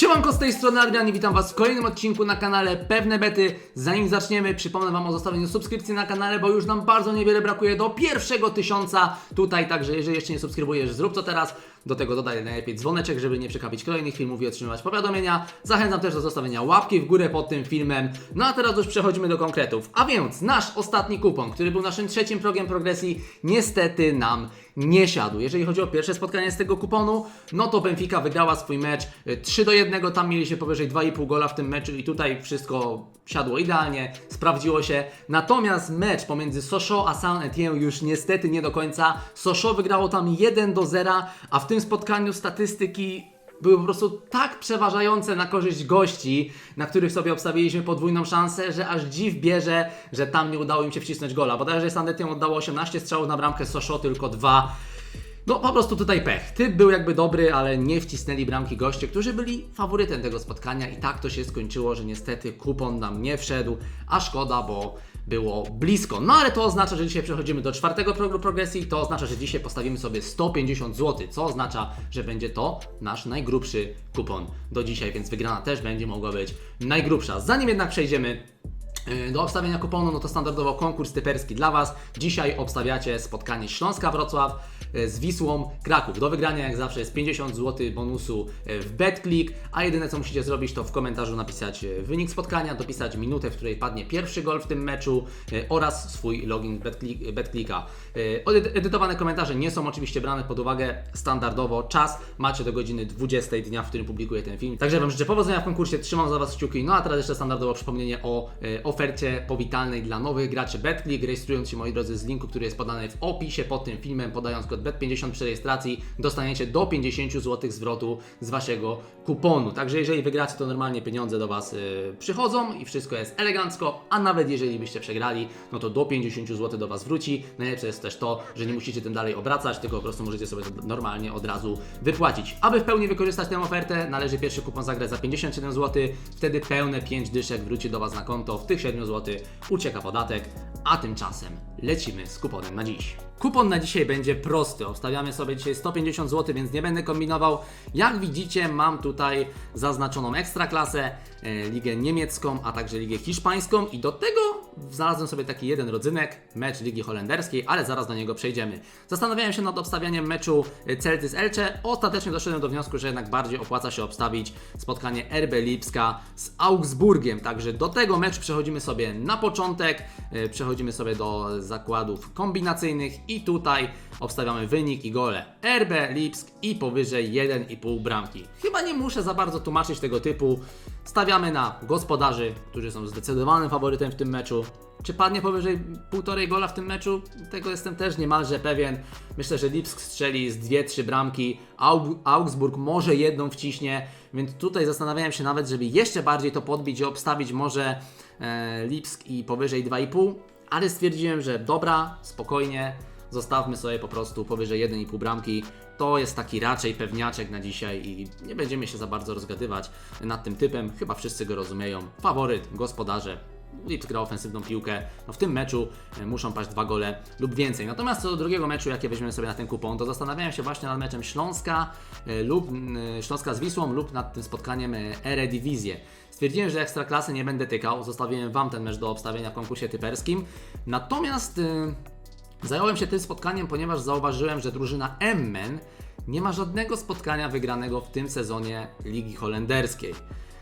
Siemanko z tej strony Adrian i witam Was w kolejnym odcinku na kanale Pewne Bety. Zanim zaczniemy, przypomnę Wam o zostawieniu subskrypcji na kanale, bo już nam bardzo niewiele brakuje do pierwszego tysiąca tutaj, także jeżeli jeszcze nie subskrybujesz, zrób to teraz. Do tego dodaj najlepiej dzwoneczek, żeby nie przekapić kolejnych filmów i otrzymywać powiadomienia. Zachęcam też do zostawienia łapki w górę pod tym filmem. No a teraz już przechodzimy do konkretów. A więc nasz ostatni kupon, który był naszym trzecim progiem progresji, niestety nam nie siadł. Jeżeli chodzi o pierwsze spotkanie z tego kuponu, no to Benfica wygrała swój mecz y, 3 do 1. Tam mieli się powyżej 2,5 gola w tym meczu i tutaj wszystko siadło idealnie, sprawdziło się. Natomiast mecz pomiędzy Sochaux a Saint-Etienne już niestety nie do końca. Sochaux wygrało tam 1 do 0, a w tym spotkaniu statystyki były po prostu tak przeważające na korzyść gości, na których sobie obstawiliśmy podwójną szansę, że aż dziw bierze, że tam nie udało im się wcisnąć gola. Bodajże Saint-Etienne oddało 18 strzałów na bramkę, Sochaux tylko 2. No po prostu tutaj pech. Typ był jakby dobry, ale nie wcisnęli bramki goście, którzy byli faworytem tego spotkania i tak to się skończyło, że niestety kupon nam nie wszedł, a szkoda, bo było blisko. No ale to oznacza, że dzisiaj przechodzimy do czwartego progu progresji, to oznacza, że dzisiaj postawimy sobie 150 zł, co oznacza, że będzie to nasz najgrubszy kupon do dzisiaj, więc wygrana też będzie mogła być najgrubsza. Zanim jednak przejdziemy Yy, do obstawienia kuponu, no to standardowo konkurs typerski dla Was. Dzisiaj obstawiacie spotkanie Śląska Wrocław yy, z Wisłą Kraków. Do wygrania jak zawsze jest 50 zł bonusu yy, w BetClick, a jedyne co musicie zrobić to w komentarzu napisać yy, wynik spotkania, dopisać minutę, w której padnie pierwszy gol w tym meczu oraz swój login BetClick, BetClicka. Edy- Edytowane komentarze nie są oczywiście brane pod uwagę standardowo. Czas macie do godziny 20 dnia, w którym publikuję ten film. Także Wam życzę powodzenia w konkursie, trzymam za Was kciuki. No a teraz jeszcze standardowo przypomnienie o e, ofercie powitalnej dla nowych graczy BetClick. Rejestrując się, moi drodzy, z linku, który jest podany w opisie pod tym filmem, podając kod BET50 przy rejestracji, dostaniecie do 50 zł zwrotu z Waszego kuponu. Także jeżeli wygracie, to normalnie pieniądze do Was e, przychodzą i wszystko jest elegancko, a nawet jeżeli byście przegrali, no to do 50 zł do Was wróci. Najlepsze jest też to, że nie musicie tym dalej obracać, tylko po prostu możecie sobie to normalnie od razu wypłacić. Aby w pełni wykorzystać tę ofertę, należy pierwszy kupon zagrać za 57 zł, wtedy pełne 5 dyszek wróci do Was na konto. W tych 7 zł ucieka podatek, a tymczasem lecimy z kuponem na dziś. Kupon na dzisiaj będzie prosty. Obstawiamy sobie dzisiaj 150 zł, więc nie będę kombinował. Jak widzicie, mam tutaj zaznaczoną ekstraklasę, e, ligę niemiecką, a także ligę hiszpańską i do tego znalazłem sobie taki jeden rodzynek, mecz ligi holenderskiej, ale zaraz do niego przejdziemy. Zastanawiałem się nad obstawianiem meczu e, Celtic Elche. Ostatecznie doszedłem do wniosku, że jednak bardziej opłaca się obstawić spotkanie RB Lipska z Augsburgiem. Także do tego meczu przechodzimy sobie na początek. E, Przechodzimy sobie do zakładów kombinacyjnych i tutaj obstawiamy wynik i gole. RB Lipsk i powyżej 1,5 bramki. Chyba nie muszę za bardzo tłumaczyć tego typu. Stawiamy na gospodarzy, którzy są zdecydowanym faworytem w tym meczu. Czy padnie powyżej 1,5 gola w tym meczu? Tego jestem też niemalże pewien. Myślę, że Lipsk strzeli z 2-3 bramki, Aug- Augsburg może jedną wciśnie, więc tutaj zastanawiałem się nawet, żeby jeszcze bardziej to podbić i obstawić może e, Lipsk i powyżej 2,5, ale stwierdziłem, że dobra, spokojnie, zostawmy sobie po prostu powyżej 1,5 bramki. To jest taki raczej pewniaczek na dzisiaj i nie będziemy się za bardzo rozgadywać nad tym typem. Chyba wszyscy go rozumieją. Faworyt, gospodarze, Lipsk gra ofensywną piłkę. No w tym meczu e, muszą paść dwa gole lub więcej. Natomiast co do drugiego meczu, jakie weźmiemy sobie na ten kupon, to zastanawiałem się właśnie nad meczem Śląska e, lub e, Śląska z Wisłą lub nad tym spotkaniem Eredivisie. Stwierdziłem, że ekstraklasy nie będę tykał. Zostawiłem Wam ten mecz do obstawienia w konkursie typerskim. Natomiast zająłem się tym spotkaniem, ponieważ zauważyłem, że drużyna Emmen nie ma żadnego spotkania wygranego w tym sezonie Ligi Holenderskiej.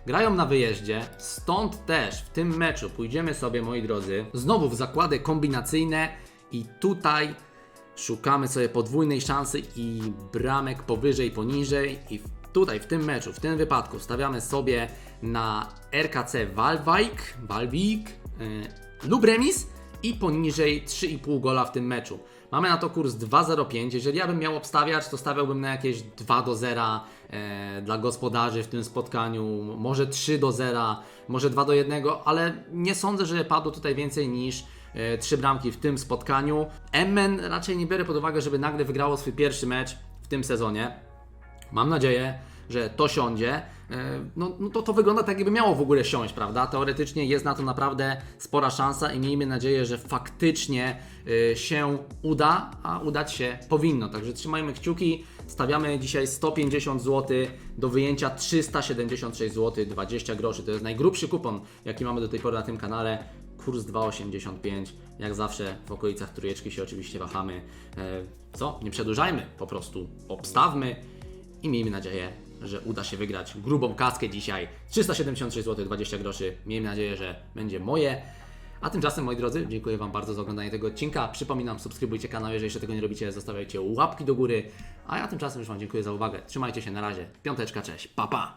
Grają na wyjeździe, stąd też w tym meczu pójdziemy sobie, moi drodzy, znowu w zakłady kombinacyjne i tutaj szukamy sobie podwójnej szansy i bramek powyżej, poniżej i tutaj w tym meczu, w tym wypadku stawiamy sobie na RKC Walwijk, Walwijk yy, lub remis i poniżej 3,5 gola w tym meczu. Mamy na to kurs 2,05. Jeżeli ja bym miał obstawiać, to stawiałbym na jakieś 2 do 0 e, dla gospodarzy w tym spotkaniu, może 3 do 0, może 2 do 1, ale nie sądzę, że padło tutaj więcej niż e, 3 bramki w tym spotkaniu. Emmen raczej nie biorę pod uwagę, żeby nagle wygrało swój pierwszy mecz w tym sezonie. Mam nadzieję, że to siądzie, e, no, no to to wygląda tak, jakby miało w ogóle siąść, prawda? Teoretycznie jest na to naprawdę spora szansa i miejmy nadzieję, że faktycznie e, się uda, a udać się powinno. Także trzymajmy kciuki. Stawiamy dzisiaj 150 zł do wyjęcia 376 zł 20 groszy. To jest najgrubszy kupon, jaki mamy do tej pory na tym kanale. Kurs 2,85. Jak zawsze w okolicach trójeczki się oczywiście wahamy. E, Co? Nie przedłużajmy, po prostu obstawmy i miejmy nadzieję, że uda się wygrać grubą kaskę dzisiaj. 376 zł 20 groszy. Miejmy nadzieję, że będzie moje. A tymczasem, moi drodzy, dziękuję Wam bardzo za oglądanie tego odcinka. Przypominam, subskrybujcie kanał, jeżeli jeszcze tego nie robicie, zostawiajcie łapki do góry. A ja tymczasem już Wam dziękuję za uwagę. Trzymajcie się, na razie. Piąteczka, cześć, pa pa!